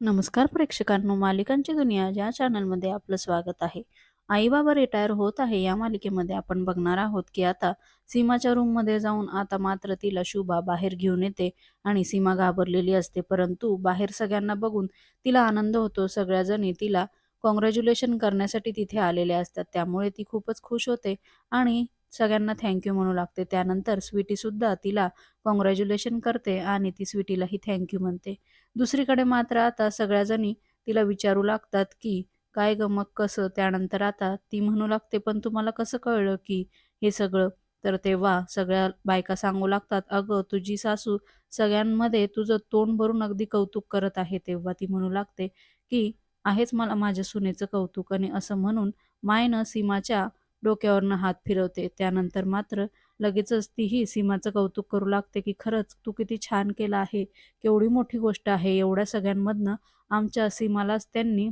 नमस्कार प्रेक्षकांनो मालिकांची दुनिया या चॅनलमध्ये आपलं स्वागत आहे. आई बाबा रिटायर होत आहे या मालिकेमध्ये आपण बघणार आहोत की आता सीमाच्या रूममध्ये जाऊन आता मात्र तिला शुभा बाहेर घेऊन येते आणि सीमा घाबरलेली असते. परंतु बाहेर सगळ्यांना बघून तिला आनंद होतो. सगळ्याजणी तिला कॉंग्रॅच्युलेशन करण्यासाठी तिथे आलेले असतात. त्यामुळे ती खूपच खुश होते आणि सगळ्यांना थँक्यू म्हणू लागते. त्यानंतर स्वीटीसुद्धा तिला कॉंग्रॅच्युलेशन करते आणि ती स्वीटीलाही थँक्यू म्हणते. दुसरीकडे मात्र आता सगळ्याजणी तिला विचारू लागतात की काय ग मग कसं? त्यानंतर आता ती म्हणू लागते पण तुम्हाला कसं कळलं की हे सगळं? तर तेव्हा सगळ्या बायका सांगू लागतात अगं तुझी सासू सगळ्यांमध्ये तुझं तोंड भरून अगदी कौतुक करत आहे. तेव्हा ती म्हणू लागते की आहेच मला माझ्या सुनेचं कौतुक आणि असं म्हणून मायनं सीमाच्या डोक्यावरनं हात फिरवते. त्यानंतर मात्र लगेचच तीही सीमाचं कौतुक करू लागते की खरंच तू किती छान केलं आहे केवढी मोठी गोष्ट आहे एवढ्या सगळ्यांमधनं आमच्या सीमालाच त्यांनी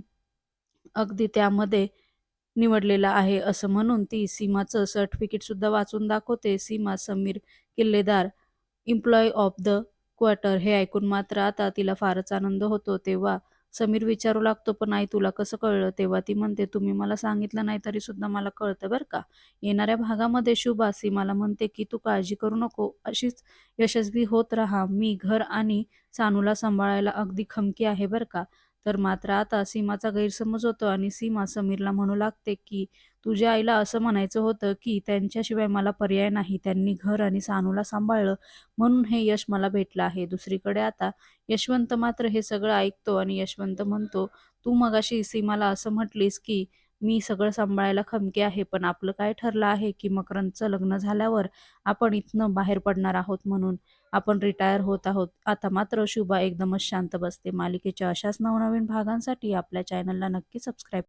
अगदी त्यामध्ये निवडलेलं आहे असं म्हणून ती सीमाचं सर्टिफिकेटसुद्धा वाचून दाखवते. Seema Sameer Killedar employee of the quarter हे ऐकून मात्र आता तिला फारच आनंद होतो. तेव्हा समीर विचारू लागतो पण आई तुला कसं कळलं? तेव्हा ती म्हणते तुम्ही मला सांगितलं नाही तरी सुद्धा मला कळतं बरं का. येणाऱ्या भागामध्ये शुभा सीमाला म्हणते की तू काळजी करू नको. अशीच यशस्वी होत राहा. मी घर आणि सानूला सांभाळायला अगदी खमकी आहे बरं का. तर मात्र आता सीमाचा गैरसमज होतो आणि सीमा समीरला म्हणू लागते की तुझ्या आईला असं म्हणायचं होतं की त्यांच्याशिवाय मला पर्याय नाही. त्यांनी घर आणि सानूला सांभाळलं. म्हणून हे यश मला भेटलं आहे. दुसरीकडे आता यशवंत मात्र हे सगळं ऐकतो आणि यशवंत म्हणतो तू मगाशी सीमाला असं म्हटलीस की मी सगळं सांभाळायला खमके आहे पण आपलं काय ठरलं आहे की मकरंदचं लग्न झाल्यावर आपण इथनं बाहेर पडणार आहोत म्हणून आपण रिटायर होत आहोत. आता मात्र शुभा एकदमच शांत बसते. मालिकेच्या अशाच नवनवीन भागांसाठी आपल्या चॅनलला नक्की सबस्क्राईब